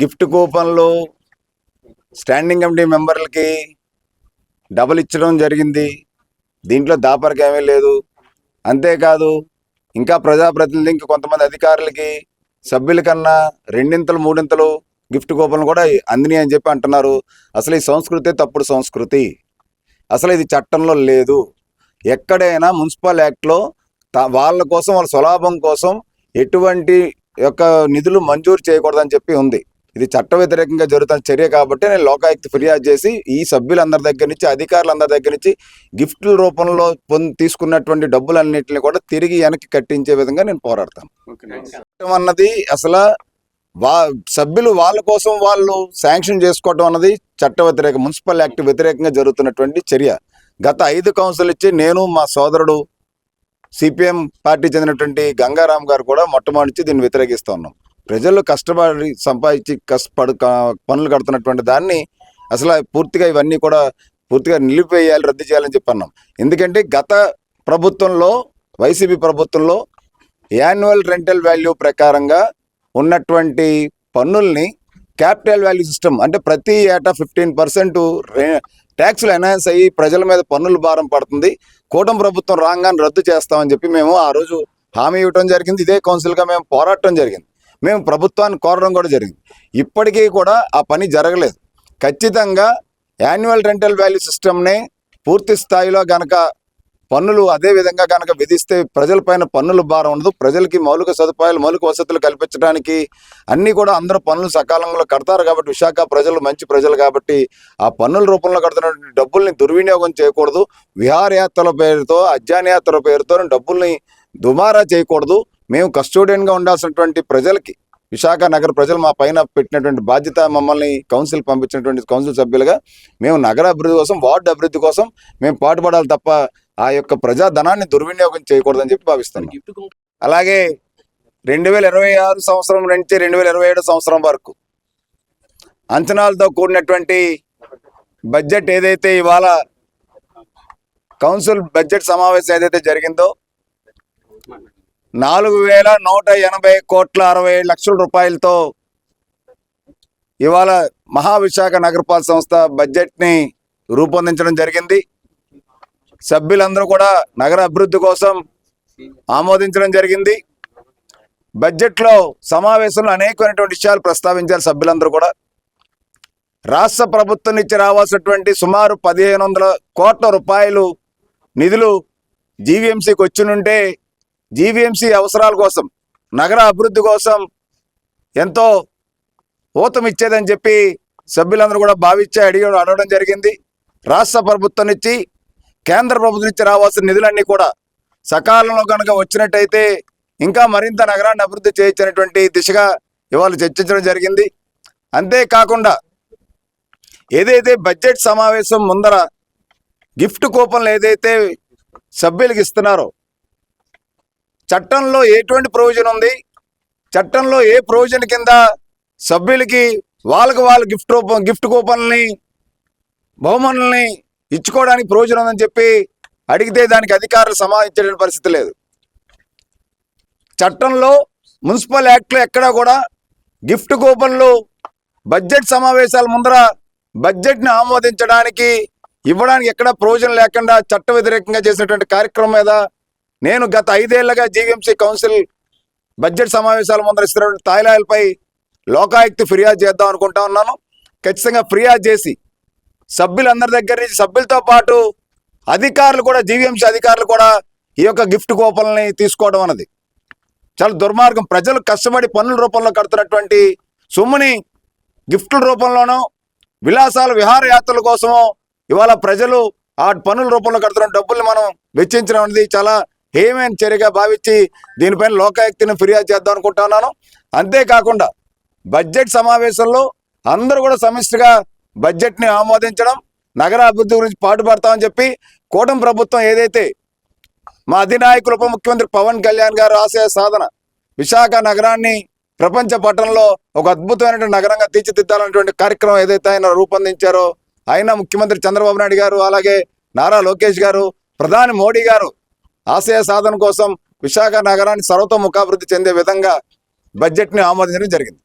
Gift కూపన్లు standing committee మెంబర్లకి double ఇచ్చడం జరిగింది. దీంట్లో దాపరికి ఏమీ లేదు. అంతేకాదు ఇంకా ప్రజాప్రతినిధి ఇంకా కొంతమంది అధికారులకి సభ్యుల కన్నా రెండింతలు మూడింతలు గిఫ్ట్ కూపన్లు కూడా అందినాయి అని చెప్పి అంటున్నారు. అసలు ఈ సంస్కృతి తప్పుడు సంస్కృతి. అసలు ఇది చట్టంలో లేదు. ఎక్కడైనా మున్సిపల్ యాక్ట్లో వాళ్ళ కోసం వాళ్ళ స్వలాభం కోసం ఎటువంటి యొక్క నిధులు మంజూరు చేయకూడదని చెప్పి ఉంది. ఇది చట్ట వ్యతిరేకంగా జరుగుతున్న చర్య కాబట్టి నేను లోకాయుక్త ఫిర్యాదు చేసి ఈ సభ్యులందరి దగ్గర నుంచి అధికారులందరి దగ్గర నుంచి గిఫ్ట్ల రూపంలో పొంది తీసుకున్నటువంటి డబ్బులన్నింటిని కూడా తిరిగి వెనక్కి కట్టించే విధంగా నేను పోరాడతాను. చట్టం అన్నది అసలు వా సభ్యులు వాళ్ళ కోసం వాళ్ళు శాంక్షన్ చేసుకోవడం అన్నది చట్ట వ్యతిరేక మున్సిపల్ యాక్ట్ వ్యతిరేకంగా జరుగుతున్నటువంటి చర్య. గత ఐదు కౌన్సిల్ ఇచ్చి నేను మా సోదరుడు సిపిఎం పార్టీ చెందినటువంటి గంగారాం గారు కూడా మొట్టమొదటి దీన్ని వ్యతిరేకిస్తూ ఉన్నాం. ప్రజలు కష్టపడి సంపాదించి కష్టపడు పనులు కడుతున్నటువంటి దాన్ని అసలు పూర్తిగా ఇవన్నీ కూడా పూర్తిగా నిలిపివేయాలి రద్దు చేయాలని చెప్పన్నాం. ఎందుకంటే గత ప్రభుత్వంలో వైసీపీ ప్రభుత్వంలో యాన్యువల్ రెంటల్ వాల్యూ ప్రకారంగా ఉన్నటువంటి పన్నుల్ని క్యాపిటల్ వాల్యూ సిస్టమ్ అంటే ప్రతి ఏటా ఫిఫ్టీన్ పర్సెంట్ ట్యాక్స్లు ఎన్హాన్స్ అయ్యి ప్రజల మీద పన్నుల భారం పడుతుంది. కూటమి ప్రభుత్వం రాగానే రద్దు చేస్తామని చెప్పి మేము ఆ రోజు హామీ ఇవ్వటం జరిగింది. ఇదే కౌన్సిల్గా మేము పోరాటం జరిగింది. మేము ప్రభుత్వాన్ని కోరడం కూడా జరిగింది. ఇప్పటికీ కూడా ఆ పని జరగలేదు. ఖచ్చితంగా యాన్యువల్ రెంటల్ వాల్యూ సిస్టమ్ని పూర్తి స్థాయిలో గనక పన్నులు అదే విధంగా కనుక విధిస్తే ప్రజలపైన పన్నుల భారం ఉండదు. ప్రజలకి మౌలిక సదుపాయాలు మౌలిక వసతులు కల్పించడానికి అన్నీ కూడా అందరూ పన్నులు సకాలంలో కడతారు కాబట్టి విశాఖ ప్రజలు మంచి ప్రజలు కాబట్టి ఆ పన్నుల రూపంలో కడుతున్నటువంటి డబ్బుల్ని దుర్వినియోగం చేయకూడదు. విహారయాత్రల పేరుతో అజ్ఞానయాత్రల పేరుతో డబ్బుల్ని దుమారా చేయకూడదు. మేము కస్టోడియన్గా ఉండాల్సినటువంటి ప్రజలకి విశాఖ నగర ప్రజలు మా పైన పెట్టినటువంటి బాధ్యత మమ్మల్ని కౌన్సిల్ పంపించినటువంటి కౌన్సిల్ సభ్యులుగా మేము నగర అభివృద్ధి కోసం వార్డు అభివృద్ధి కోసం మేము పాటుపడాలి తప్ప ఆ యొక్క ప్రజా ధనాన్ని దుర్వినియోగం చేయకూడదని చెప్పి భావిస్తున్నాం. కూపన్ అలాగే రెండు వేల ఇరవై ఆరు సంవత్సరం నుంచి రెండు వేల ఇరవై ఏడు సంవత్సరం వరకు అంచనాలతో కూడినటువంటి బడ్జెట్ ఏదైతే ఇవాళ కౌన్సిల్ బడ్జెట్ సమావేశం ఏదైతే జరిగిందో నాలుగు వేల నూట ఎనభై కోట్ల అరవై ఏడు లక్షల రూపాయలతో ఇవాళ మహావిశాఖ నగరపాలక సంస్థ బడ్జెట్ని రూపొందించడం జరిగింది. సభ్యులందరూ కూడా నగర అభివృద్ధి కోసం ఆమోదించడం జరిగింది. బడ్జెట్లో సమావేశంలో అనేకమైనటువంటి విషయాలు ప్రస్తావించారు సభ్యులందరూ కూడా. రాష్ట్ర ప్రభుత్వం నుంచి రావాల్సినటువంటి సుమారు పదిహేను వందల కోట్ల రూపాయలు నిధులు జీవీఎంసీకి వచ్చినుంటే జీవీఎంసీ అవసరాల కోసం నగర అభివృద్ధి కోసం ఎంతో ఊతం ఇచ్చేదని చెప్పి సభ్యులందరూ కూడా భావించి అడిగి అడగడం జరిగింది. రాష్ట్ర ప్రభుత్వం నుంచి కేంద్ర ప్రభుత్వం నుంచి రావాల్సిన నిధులన్నీ కూడా సకాలంలో కనుక వచ్చినట్టయితే ఇంకా మరింత నగరాన్ని అభివృద్ధి చేయించినటువంటి దిశగా ఇవాళ చర్చించడం జరిగింది. అంతేకాకుండా ఏదైతే బడ్జెట్ సమావేశం ముందర గిఫ్ట్ కూపన్లు ఏదైతే సభ్యులకు ఇస్తున్నారో చట్టంలో ఎటువంటి ప్రొవిజన్ ఉంది? చట్టంలో ఏ ప్రొవిజన్ కింద సభ్యులకి వాళ్ళకి వాళ్ళు గిఫ్ట్ రూపం గిఫ్ట్ కూపన్లని బహుమనుల్ని ఇచ్చుకోవడానికి ప్రయోజనం ఉందని చెప్పి అడిగితే దానికి అధికారులు సమాధించేటువంటి పరిస్థితి లేదు. చట్టంలో మున్సిపల్ యాక్ట్లో ఎక్కడా కూడా గిఫ్ట్ కూపన్లు బడ్జెట్ సమావేశాల ముందర బడ్జెట్ని ఆమోదించడానికి ఇవ్వడానికి ఎక్కడ ప్రయోజనం లేకుండా చట్ట వ్యతిరేకంగా చేసినటువంటి కార్యక్రమం మీద నేను గత ఐదేళ్ళుగా జీవీఎంసీ కౌన్సిల్ బడ్జెట్ సమావేశాల ముందర ఇస్తున్నటువంటి తాయిలాయిలపై లోకాయుక్తి ఫిర్యాదు చేద్దాం అనుకుంటా ఉన్నాను. ఖచ్చితంగా ఫిర్యాదు చేసి సభ్యులందరి దగ్గర నుంచి సభ్యులతో పాటు అధికారులు కూడా జీవీఎంసీ అధికారులు కూడా ఈ యొక్క గిఫ్ట్ కూపన్లని తీసుకోవడం అన్నది. చాలా దుర్మార్గం. ప్రజలు కష్టపడి పన్నుల రూపంలో కడుతున్నటువంటి సొమ్ముని గిఫ్ట్ల రూపంలోనో విలాసాల విహారయాత్రల కోసమో ఇవాళ ప్రజలు ఆ పన్నుల రూపంలో కడుతున్న డబ్బుల్ని మనం వెచ్చించడం అనేది చాలా ఏమేమి చర్యగా భావించి దీనిపైన లోకాయుక్తిని ఫిర్యాదు చేద్దాం అనుకుంటున్నాను. అంతేకాకుండా బడ్జెట్ సమావేశంలో అందరూ కూడా సమిష్టిగా బడ్జెట్ని ఆమోదించడం నగర అభివృద్ధి గురించి పాటుపడతామని చెప్పి కూటమి ప్రభుత్వం ఏదైతే మా అధినాయకులు ఉప ముఖ్యమంత్రి పవన్ కళ్యాణ్ గారు ఆశయ సాధన విశాఖ నగరాన్ని ప్రపంచ పట్టణంలో ఒక అద్భుతమైనటువంటి నగరంగా తీర్చిదిద్దాలన్నటువంటి కార్యక్రమం ఏదైతే ఆయన రూపొందించారో ఆయన ముఖ్యమంత్రి చంద్రబాబు నాయుడు గారు అలాగే నారా లోకేష్ గారు ప్రధాని మోడీ గారు ఆశయ సాధన కోసం విశాఖ నగరాన్ని సర్వతోముఖాభివృద్ధి చెందే విధంగా బడ్జెట్ని ఆమోదించడం జరిగింది.